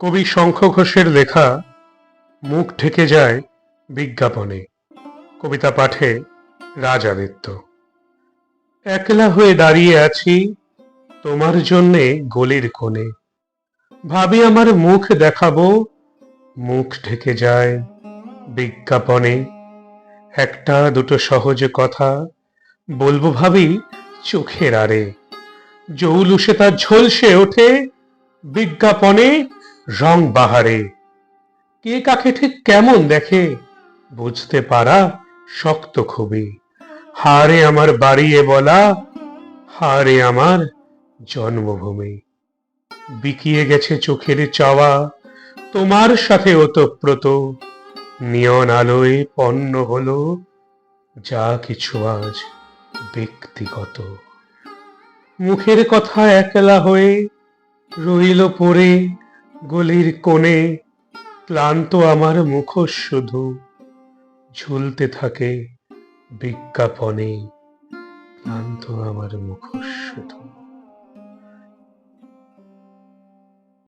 কবি শঙ্খ ঘোষের লেখা মুখ ঢেকে যায় বিজ্ঞাপনে। কবিতা পাঠে রাজাদিত্য একলা হয়ে দাঁড়িয়ে আছি তোমার জন্যে গলির কোণে। ভাবি আমার মুখ দেখাবো, মুখ ঢেকে যায় বিজ্ঞাপনে। একটা দুটো সহজ কথা বলব ভাবি চোখের আড়ে। জৌলুসে তার ঝলসে ওঠে বিজ্ঞাপনে রং বাহারে। কে কাকে ঠিক কেমন দেখে, বুঝতে পারা শক্ত খুবই হারে আমার বাড়িয়ে বলা, হারে আমার জন্মভূমি। বিকিয়ে গেছে চোখের চাওয়া, তোমার সাথে ওতপ্রত। নিয়ন আলোয় পণ্য হলো, যা কিছু আজ ব্যক্তিগত। মুখের কথা একলা হয়ে রইল পড়ে গলির কোণে ক্লান্ত আমার মুখোশ শুধু ঝুলতে থাকে বিজ্ঞাপনে ক্লান্ত আমার মুখোশ শুধু।